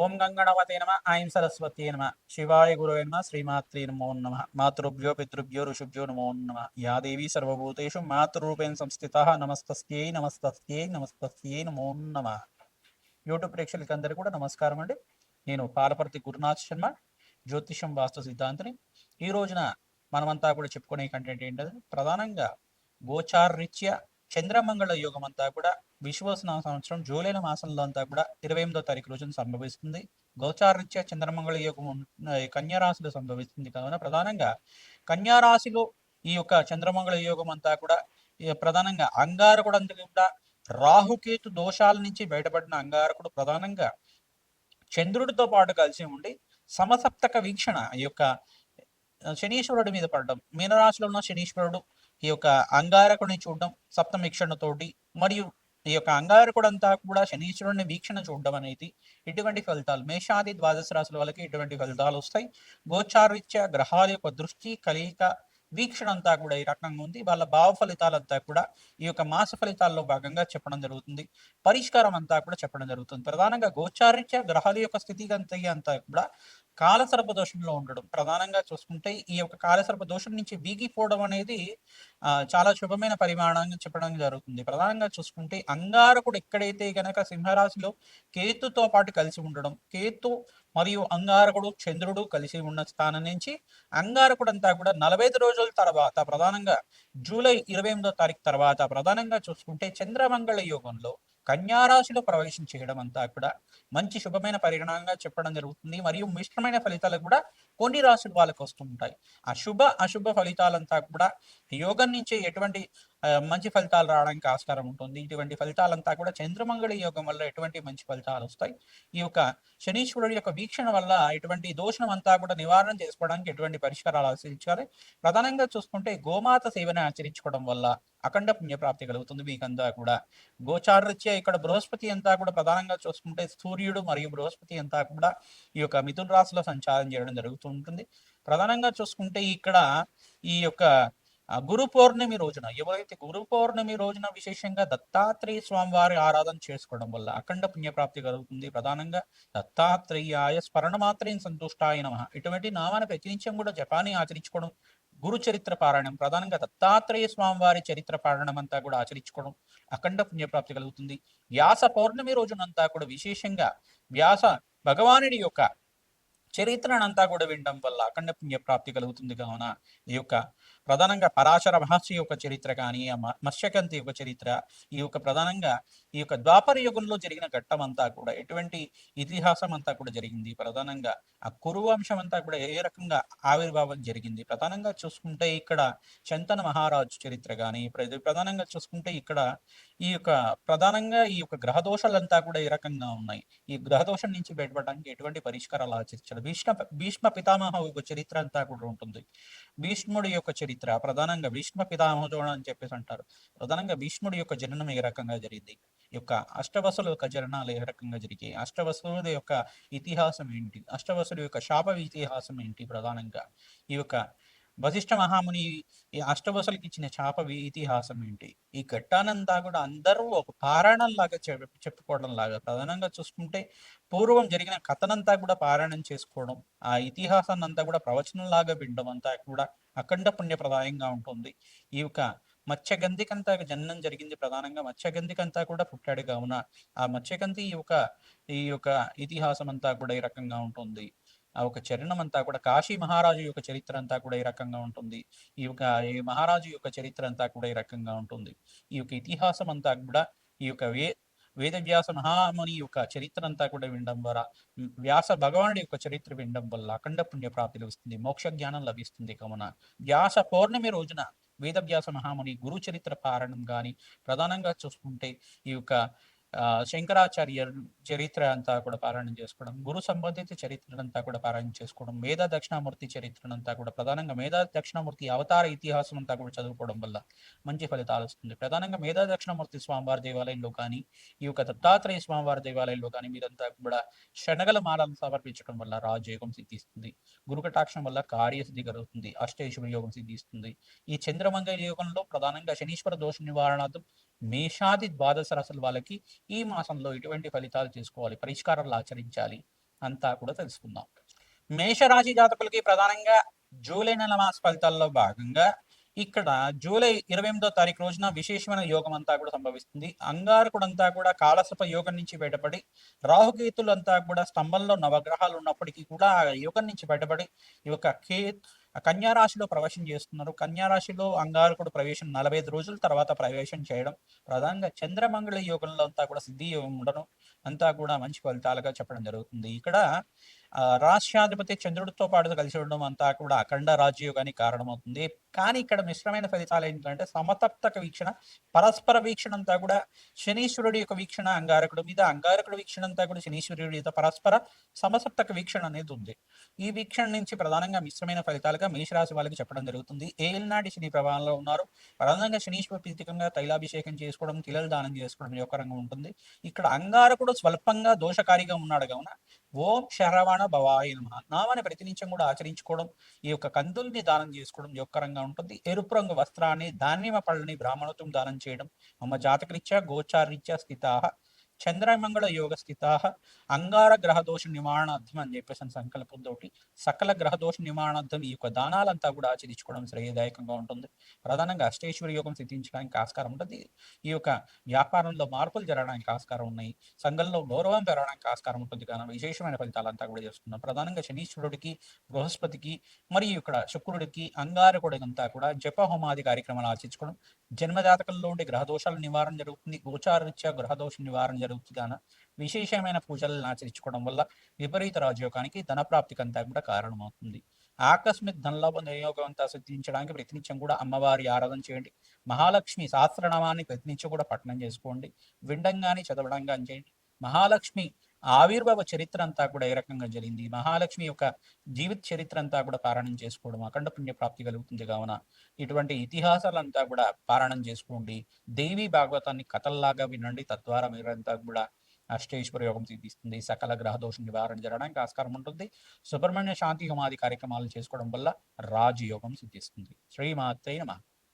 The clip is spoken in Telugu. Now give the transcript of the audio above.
ఓం గంగణవతే నమ ఐం సరస్వతి నమ. శివాయ గురవే నమ శ్రీమాత్రే నమో నమ. మాతృభ్యో పితృభ్యో ఋషుభ్యో నమో నమ. యా దేవి సర్వభూతేషు మాతృరూపేణ సంస్థిత. నమస్తస్యై నమస్తస్యై నమస్తస్యై నమో నమ. యూట్యూబ్ ప్రేక్షకులందరికీ కూడా నమస్కారం అండి. నేను పాలపర్తి గురునాథ్ శర్మ జ్యోతిషం వాస్తు సిద్ధాంతిని. ఈ రోజున మనమంతా కూడా చెప్పుకునే కంటెంట్ ఏంటంటే ప్రధానంగా గోచారరీత్యా చంద్రమంగళ యోగం అంతా కూడా విశ్వసన సంవత్సరం జూలైల మాసంలో అంతా కూడా ఇరవై ఎనిమిదో తారీఖు రోజున సంభవిస్తుంది. గోచారరీత్యా చంద్రమంగళ యోగం కన్యారాశిలో సంభవిస్తుంది కావున ప్రధానంగా కన్యారాశిలో ఈ యొక్క చంద్రమంగళ యోగం అంతా కూడా ప్రధానంగా అంగారకుడు అంతా కూడా రాహుకేతు దోషాల నుంచి బయటపడిన అంగారకుడు ప్రధానంగా చంద్రుడితో పాటు కలిసి ఉండి సమసప్తక వీక్షణ ఈ యొక్క శనీశ్వరుడి మీద పడడం. మీనరాశిలో ఉన్న శనీశ్వరుడు ఈ యొక్క అంగారకుడిని చూడడం సప్తమీక్షణతోటి మరియు ఈ యొక్క అంగారకుడు అంతా కూడా శనీశ్వరుడిని వీక్షణ చూడడం అనేది ఇటువంటి ఫలితాలు. మేషాది ద్వాదశ రాశుల వాళ్ళకి ఇటువంటి ఫలితాలు వస్తాయి. గోచారీత్యా గ్రహాల యొక్క దృష్టి కలయిక వీక్షణ అంతా కూడా ఈ రకంగా ఉంది. వాళ్ళ భావ ఫలితాలంతా కూడా ఈ యొక్క మాస ఫలితాల్లో భాగంగా చెప్పడం జరుగుతుంది. పరిష్కారం అంతా కూడా చెప్పడం జరుగుతుంది. ప్రధానంగా గోచారీత్యా గ్రహాల యొక్క స్థితిగతి అంతా కూడా కాలసర్ప దోషంలో ఉండడం. ప్రధానంగా చూసుకుంటే ఈ యొక్క కాలసర్ప దోషం నుంచి వీగిపోవడం అనేది చాలా శుభమైన పరిమాణంగా చెప్పడం జరుగుతుంది. ప్రధానంగా చూసుకుంటే అంగారకుడు ఎక్కడైతే గనక సింహరాశిలో కేతుతో పాటు కలిసి ఉండడం కేతు మరియు అంగారకుడు చంద్రుడు కలిసి ఉన్న స్థానం నుంచి అంగారకుడు అంతా కూడా నలభై ఐదు రోజుల తర్వాత ప్రధానంగా జూలై ఇరవై ఎనిమిదో తారీఖు తర్వాత ప్రధానంగా చూసుకుంటే చంద్రమంగళ యోగంలో కన్యారాశిలో ప్రవేశం చేయడం అంతా కూడా మంచి శుభమైన పరిగణంగా చెప్పడం జరుగుతుంది. మరియు మిశ్రమైన ఫలితాలు కూడా కొన్ని రాశుల వాళ్ళకి వస్తుంటాయి. అశుభ అశుభ ఫలితాలంతా కూడా యోగం నుంచి ఎటువంటి మంచి ఫలితాలు రావడానికి ఆస్కారం ఉంటుంది. ఇటువంటి ఫలితాలంతా కూడా చంద్రమంగళ యోగం వల్ల ఎటువంటి మంచి ఫలితాలు వస్తాయి? ఈ యొక్క శనీశ్వరుడి యొక్క వీక్షణ వల్ల ఎటువంటి దోషం అంతా కూడా నివారణ చేసుకోవడానికి ఎటువంటి పరిష్కారాలు ఆచరించాలి ప్రధానంగా చూసుకుంటే గోమాత సేవను ఆచరించుకోవడం వల్ల అఖండ పుణ్యప్రాప్తి కలుగుతుంది మీకంతా కూడా. గోచారరీత్యా ఇక్కడ బృహస్పతి అంతా కూడా ప్రధానంగా చూసుకుంటే సూర్యుడు మరియు బృహస్పతి అంతా కూడా ఈ యొక్క మిథున రాశిలో సంచారం చేయడం జరుగుతుంటుంది ప్రధానంగా చూసుకుంటే ఇక్కడ ఈ యొక్క గురు పౌర్ణమి రోజున ఎవరైతే గురు పౌర్ణమి రోజున విశేషంగా దత్తాత్రేయ స్వామివారి ఆరాధన చేసుకోవడం వల్ల అఖండ పుణ్యప్రాప్తి కలుగుతుంది. ప్రధానంగా దత్తాత్రేయాయ స్మరణ మాత్రం సంతుష్టాయ నమ. ఇటువంటి నామాన్ని ప్రతినిత్యం కూడా జపాన్ని ఆచరించుకోవడం గురు చరిత్ర పారాయణం ప్రధానంగా దత్తాత్రేయ స్వామివారి చరిత్ర పారాయణం అంతా కూడా ఆచరించుకోవడం అఖండ పుణ్యప్రాప్తి కలుగుతుంది. వ్యాస పౌర్ణమి రోజునంతా కూడా విశేషంగా వ్యాస భగవానుడి యొక్క చరిత్రనంతా కూడా వినడం వల్ల అఖండ పుణ్య ప్రాప్తి కలుగుతుంది కావున ఈ యొక్క ప్రధానంగా పరాశర మహర్షి యొక్క చరిత్ర కానీ మ- మత్స్యకంతి యొక్క చరిత్ర ఈ యొక్క ప్రధానంగా ఈ యొక్క ద్వాపర యుగంలో జరిగిన ఘట్టం అంతా కూడా ఎటువంటి ఇతిహాసం అంతా కూడా జరిగింది. ప్రధానంగా ఆ కురు వంశం అంతా కూడా ఏ రకంగా ఆవిర్భావం జరిగింది. ప్రధానంగా చూసుకుంటే ఇక్కడ చంతన మహారాజు చరిత్ర కానీ ప్రధానంగా చూసుకుంటే ఇక్కడ ఈ యొక్క ప్రధానంగా ఈ యొక్క గ్రహదోషాలంతా కూడా ఏ రకంగా ఉన్నాయి? ఈ గ్రహదోషం నుంచి బయటపడడానికి ఎటువంటి పరిష్కారాలు ఆచరించారు? భీష్మ భీష్మ పితామహ యొక్క చరిత్ర అంతా కూడా ఉంటుంది. భీష్ముడి యొక్క చరిత్ర ప్రధానంగా భీష్మ పితామహుడు అని చెప్పేసి అంటారు. ప్రధానంగా భీష్ముడి యొక్క జననం ఏ రకంగా జరిగింది? యొక్క అష్టవసుల యొక్క జరణాలు ఏ రకంగా జరిగాయి? అష్టవసుల యొక్క ఇతిహాసం ఏంటి? అష్టవసుల యొక్క శాప ఇతిహాసం ఏంటి ప్రధానంగా? ఈ యొక్క వశిష్ఠ మహాముని ఈ అష్టవసులకి ఇచ్చిన శాప ఇతిహాసం ఏంటి? ఈ ఘట్టానంతా కూడా అందరూ ఒక పారాయణం లాగా చెప్- చెప్పుకోవడం లాగా ప్రధానంగా చూసుకుంటే పూర్వం జరిగిన కథనంతా కూడా పారాయణం చేసుకోవడం ఆ ఇతిహాసాన్ని అంతా కూడా ప్రవచనంలాగా వినడం అంతా కూడా అఖండ పుణ్యప్రదాయంగా ఉంటుంది. ఈ యొక్క మత్స్యగంధికంతా జననం జరిగింది ప్రధానంగా. మత్స్యగంధికంతా కూడా పుట్టాడు కావున. ఆ మత్స్యగంధి యొక్క ఈ యొక్క ఇతిహాసం అంతా కూడా ఈ రకంగా ఉంటుంది. ఆ ఒక చరణం అంతా కూడా కాశీ మహారాజు యొక్క చరిత్ర అంతా కూడా ఈ రకంగా ఉంటుంది. ఈ యొక్క ఈ మహారాజు యొక్క చరిత్ర అంతా కూడా ఈ రకంగా ఉంటుంది. ఈ యొక్క ఇతిహాసం అంతా కూడా ఈ యొక్క వే వేదవ్యాస మహాముని యొక్క చరిత్ర అంతా కూడా వినడం ద్వారా వ్యాస భగవానుడి యొక్క చరిత్ర వినడం వల్ల అఖండ పుణ్య ప్రాప్తి లభిస్తుంది మోక్ష జ్ఞానం లభిస్తుంది కావున. వ్యాస పౌర్ణమి రోజున వేదవ్యాస మహాముని గురు చరిత్ర పారాయణం కానీ ప్రధానంగా చూసుకుంటే ఈ యొక్క శంకరాచార్య చరిత్ర అంతా కూడా పారాయణం చేసుకోవడం గురు సంబంధిత చరిత్రనంతా కూడా పారాయణం చేసుకోవడం మేధా దక్షిణామూర్తి చరిత్రనంతా కూడా ప్రధానంగా మేధా దక్షిణామూర్తి అవతార ఇతిహాసం అంతా కూడా చదువుకోవడం వల్ల మంచి ఫలితాలు వస్తుంది. ప్రధానంగా మేధా దక్షిణామూర్తి స్వామివారి దేవాలయంలో కానీ ఈ యొక్క దత్తాత్రేయ స్వామివారి దేవాలయంలో కానీ మీరంతా కూడా శనగల మాలను సమర్పించడం వల్ల రాజయోగం సిద్ధిస్తుంది. గురుకటాక్షం వల్ల కార్యసిద్ధి కలుగుతుంది. అష్టేశ్వర యోగం సిద్ధిస్తుంది. ఈ చంద్రమంగళ యోగంలో ప్రధానంగా శనీశ్వర దోష నివారణార్థం మేషాది ద్వాదశ రాశుల వాళ్ళకి ఈ మాసంలో ఎటువంటి ఫలితాలు చేసుకోవాలి? పరిష్కారాలు ఆచరించాలి అంతా కూడా తెలుసుకుందాం. మేషరాశి జాతకులకి ప్రధానంగా జూలై నెల మాస ఫలితాల్లో భాగంగా ఇక్కడ జూలై ఇరవై ఎనిమిదో తారీఖు రోజున విశేషమైన యోగం అంతా కూడా సంభవిస్తుంది. అంగారకుడంతా కూడా కాలసర్ప యోగం నుంచి బయటపడి రాహుకేతులు అంతా కూడా స్తంభంలో నవగ్రహాలు ఉన్నప్పటికీ కూడా ఆ యోగం నుంచి బయటపడి ఈ యొక్క కేతు కన్యా రాశిలో ప్రవేశం చేస్తున్నారు. కన్యా రాశిలో అంగారకుడు ప్రవేశం నలభై ఐదు రోజుల తర్వాత ప్రవేశం చేయడం ప్రధానంగా చంద్రమంగళ యోగంలో అంతా కూడా సిద్ధి యోగం ఉండడం అంతా కూడా మంచి ఫలితాలుగా చెప్పడం జరుగుతుంది. ఇక్కడ రాష్ట్రాధిపతి చంద్రుడితో పాటు కలిసి ఉండడం అంతా కూడా అఖండ రాజయోగానికి కారణమవుతుంది. కానీ ఇక్కడ మిశ్రమైన ఫలితాలు ఏంటంటే సమతప్తక వీక్షణ పరస్పర వీక్షణ అంతా కూడా శనీశ్వరుడి యొక్క వీక్షణ అంగారకుడు మీద. అంగారకుడు వీక్షణ అంతా కూడా శనీశ్వరుడి మీద. పరస్పర సమసప్తక వీక్షణ అనేది ఉంది. ఈ వీక్షణ నుంచి ప్రధానంగా మిశ్రమైన ఫలితాలుగా మేషరాశి వాళ్ళకి చెప్పడం జరుగుతుంది. ఏలినాటి శని ప్రభావంలో ఉన్నారు? ప్రధానంగా శనీశ్వర పీతికంగా తైలాభిషేకం చేసుకోవడం తిలలు దానం చేసుకోవడం యొక్క రంగం ఉంటుంది. ఇక్కడ అంగారకుడు స్వల్పంగా దోషకారిగా ఉన్నాడు కావున ఓం శరవణ భవాయ నమ. నామాన్ని ప్రతినిత్యం కూడా ఆచరించుకోవడం ఈ యొక్క కందుల్ని దానం చేసుకోవడం యొక్క రంగా ఉంటుంది. ఎరుపు రంగు వస్త్రాన్ని ధాన్యమ పళ్ళని బ్రాహ్మణత్వం దానం చేయడం మమ్మ జాతకరీత్యా గోచారీత్యా స్థితా. చంద్రమంగళ యోగ స్థిత అంగార గ్రహదోష నివారణార్థం అని చెప్పేసి సంకల్పం తోటి సకల గ్రహదోష నివారణార్థం ఈ యొక్క దానాలంతా కూడా ఆచరించుకోవడం శ్రేయదాయకంగా ఉంటుంది. ప్రధానంగా అష్టేశ్వరి యోగం సిద్ధించడానికి ఆస్కారం ఉంటుంది. ఈ యొక్క వ్యాపారంలో మార్పులు జరగడానికి ఆస్కారం ఉన్నాయి. సంఘంలో గౌరవం పెరగడానికి ఆస్కారం ఉంటుంది. కానీ విశేషమైన ఫలితాలంతా కూడా చేస్తున్నాం ప్రధానంగా శనీశ్వరుడికి బృహస్పతికి మరియు ఇక్కడ శుక్రుడికి అంగారకుడికి అంతా కూడా జప హోమాది కార్యక్రమాలు ఆచరించుకోవడం జన్మజాతకంలో ఉండే గ్రహదోషాల నివారణ జరుగుతుంది. గోచారరీత్యా గ్రహదోష నివారణ జరుగుతుంది కాన విశేషమైన పూజలను ఆచరించుకోవడం వల్ల విపరీత రాజయోగానికి ధనప్రాప్తికి అంతా కూడా కారణమవుతుంది. ఆకస్మిక ధనలాభ వినియోగం అంతా సిద్ధించడానికి ప్రతినిత్యం కూడా అమ్మవారి ఆరాధన చేయండి. మహాలక్ష్మి సహస్రనామాన్ని ప్రతినిత్యం కూడా పఠనం చేసుకోండి. వినడం కానీ చదవడం కానీ చేయండి. మహాలక్ష్మి ఆవిర్భావ చరిత్ర అంతా కూడా ఏ రకంగా జరిగింది? మహాలక్ష్మి యొక్క జీవిత చరిత్ర అంతా కూడా పారాయణం చేసుకోవడం అఖండ పుణ్య ప్రాప్తి కలుగుతుంది కావున ఇటువంటి ఇతిహాసాలంతా కూడా పారాయణం చేసుకోండి. దేవి భాగవతాన్ని కథల్లాగా వినండి. తద్వారా మీరంతా కూడా అష్టేశ్వర యోగం సిద్ధిస్తుంది. సకల గ్రహదోష నివారణ జరగడానికి ఆస్కారం ఉంటుంది. సుబ్రహ్మణ్య శాంతి హోమాది కార్యక్రమాలు చేసుకోవడం వల్ల రాజయోగం సిద్ధిస్తుంది. శ్రీమాత్రే నమ.